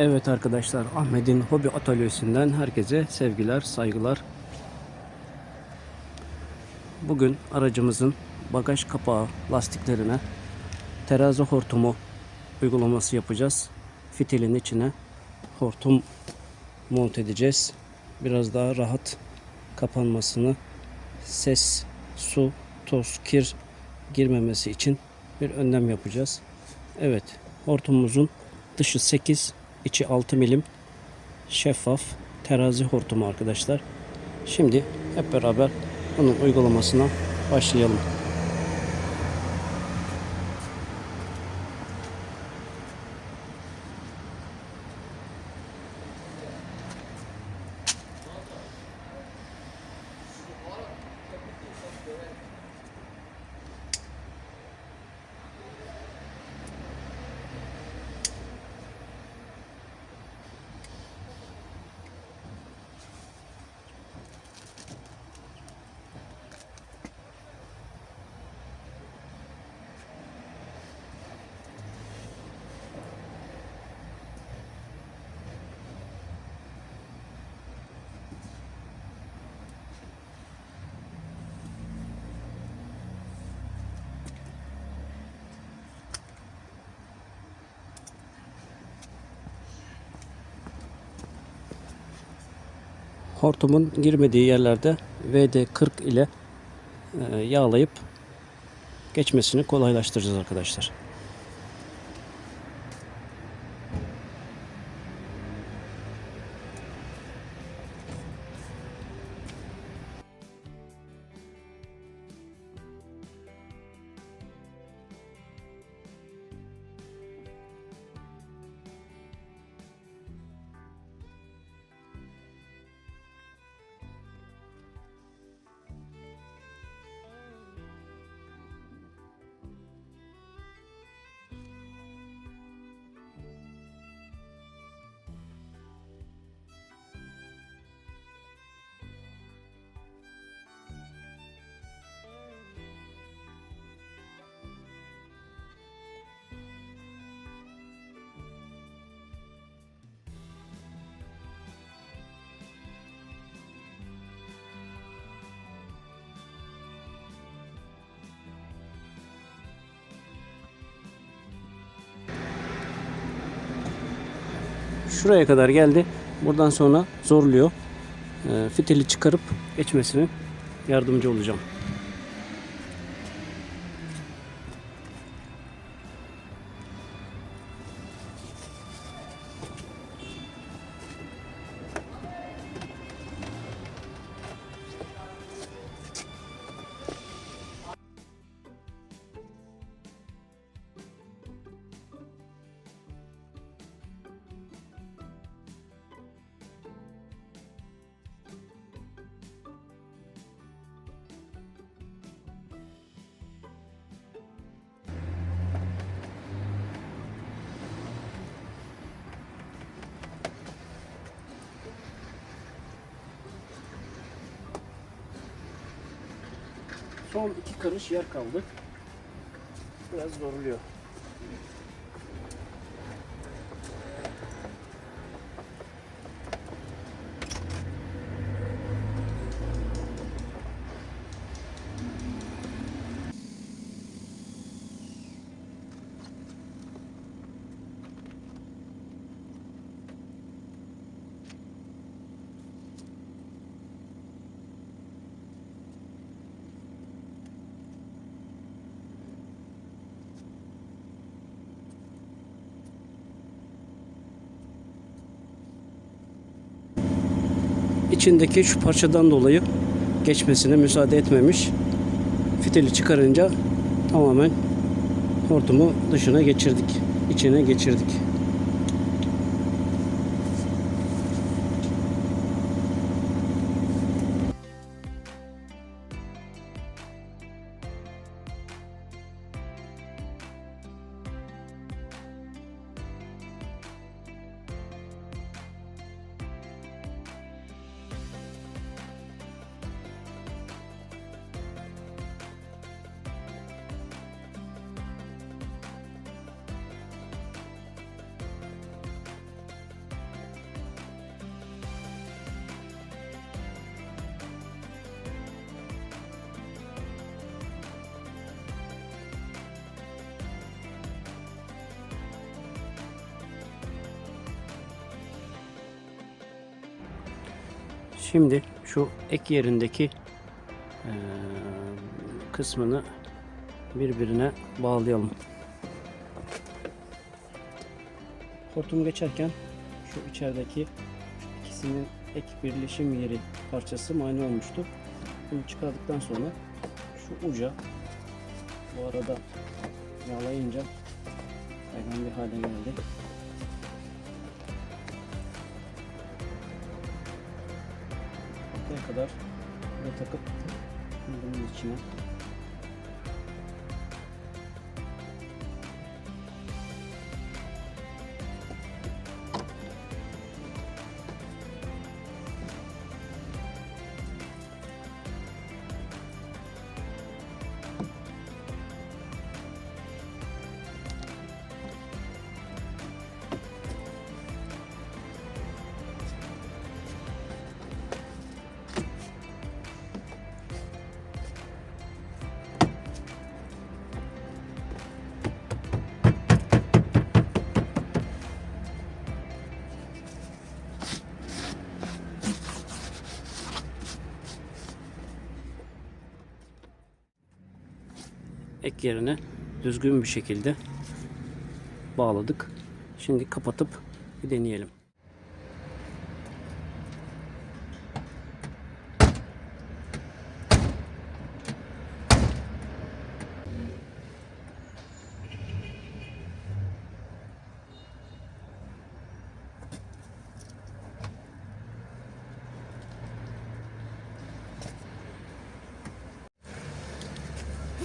Evet arkadaşlar Ahmet'in hobi atölyesinden herkese sevgiler, saygılar. Bugün aracımızın bagaj kapağı lastiklerine terazi hortumu uygulaması yapacağız. Fitilin içine hortum monte edeceğiz. Biraz daha rahat kapanmasını, ses, su, toz, kir girmemesi için bir önlem yapacağız. Evet, hortumumuzun dışı 8, içi 6 milim şeffaf terazi hortumu arkadaşlar. Şimdi hep beraber bunun uygulamasına başlayalım. Hortumun girmediği yerlerde VD40 ile e, yağlayıp geçmesini kolaylaştıracağız arkadaşlar. Şuraya kadar geldi. Buradan sonra zorluyor. E, fitili çıkarıp geçmesine yardımcı olacağım. Son iki karış yer kaldı. Biraz zorluyor. İçindeki şu parçadan dolayı geçmesine müsaade etmemiş. Fitili çıkarınca tamamen hortumu dışına geçirdik. içine geçirdik. Şimdi şu ek yerindeki kısmını birbirine bağlayalım. Hortum geçerken şu içerideki ikisinin ek birleşim yeri parçası mani olmuştu. Bunu çıkardıktan sonra şu uca bu arada yağlayınca kaygan bir hale geldi. Kadar buraya takıp bunun içine yerine düzgün bir şekilde bağladık. Şimdi kapatıp bir deneyelim.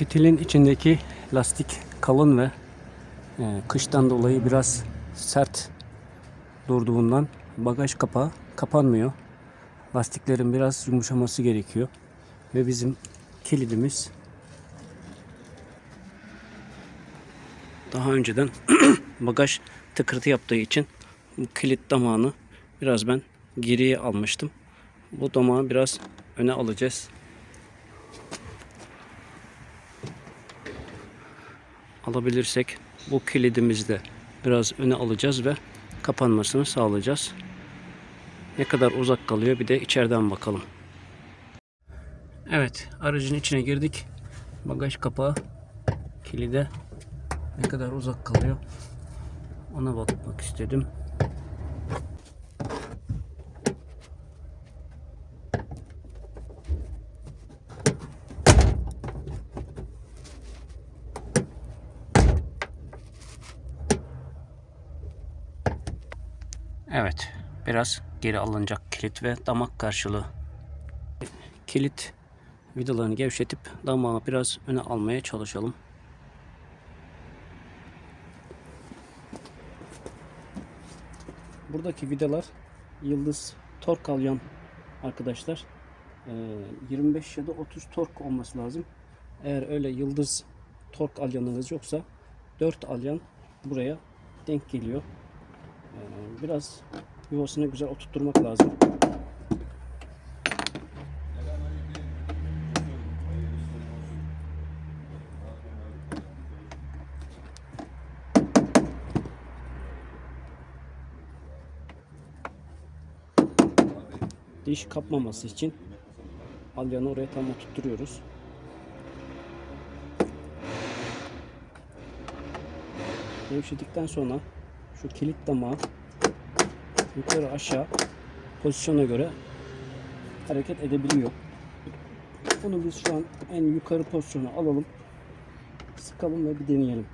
Fitilin içindeki lastik kalın ve e, kıştan dolayı biraz sert durduğundan bagaj kapağı kapanmıyor. Lastiklerin biraz yumuşaması gerekiyor. Ve bizim kilidimiz daha önceden bagaj tıkırtı yaptığı için bu kilit damağını biraz ben geriye almıştım. Bu damağı biraz öne alacağız. Alabilirsek bu kilidimizi de biraz öne alacağız ve kapanmasını sağlayacağız. Ne kadar uzak kalıyor bir de içeriden bakalım. Evet aracın içine girdik. Bagaj kapağı kilide ne kadar uzak kalıyor ona bakmak istedim. Evet, biraz geri alınacak kilit ve damak karşılığı. Kilit vidalarını gevşetip damağı biraz öne almaya çalışalım. Buradaki vidalar yıldız tork alyan arkadaşlar. Ee, 25 ya da 30 tork olması lazım. Eğer öyle yıldız tork alyanınız yoksa 4 alyan buraya denk geliyor. Ee, biraz yuvasını güzel oturtturmak lazım. Diş kapmaması için alyanı oraya tam oturtturuyoruz. Gevşedikten sonra şu kilit damağı yukarı aşağı pozisyona göre hareket edebiliyor. Bunu biz şu an en yukarı pozisyona alalım. Sıkalım ve bir deneyelim.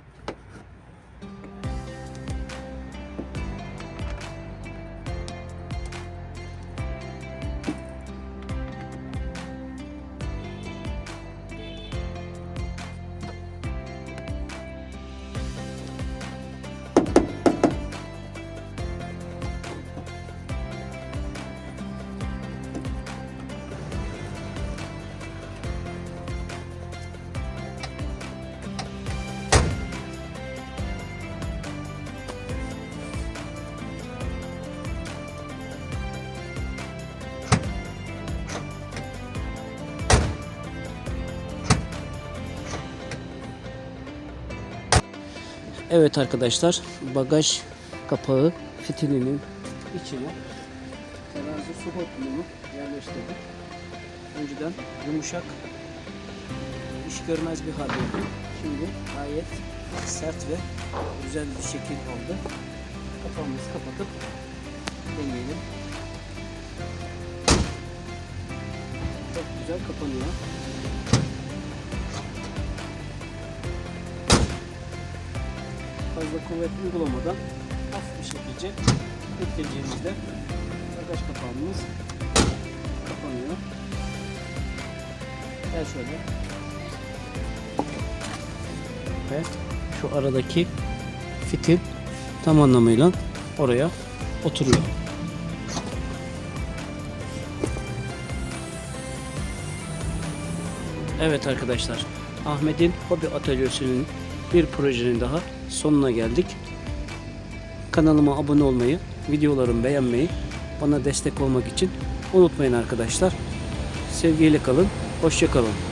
Evet arkadaşlar bagaj kapağı fitilinin içine terazi su hortumunu yerleştirdik. Önceden yumuşak, iş görmez bir haldeydi. Şimdi gayet sert ve güzel bir şekil aldı. Kapağımızı kapatıp deneyelim. Çok güzel kapanıyor. Fazla kuvvet uygulamadan hafif bir şekilde bekleyeceğimizde bagaj kapağımız kapanıyor. Gel şöyle. Ve şu aradaki fitil tam anlamıyla oraya oturuyor. Evet arkadaşlar, Ahmet'in hobi atölyesinin bir projenin daha sonuna geldik. Kanalıma abone olmayı, videolarımı beğenmeyi, bana destek olmak için unutmayın arkadaşlar. Sevgiyle kalın, hoşça kalın.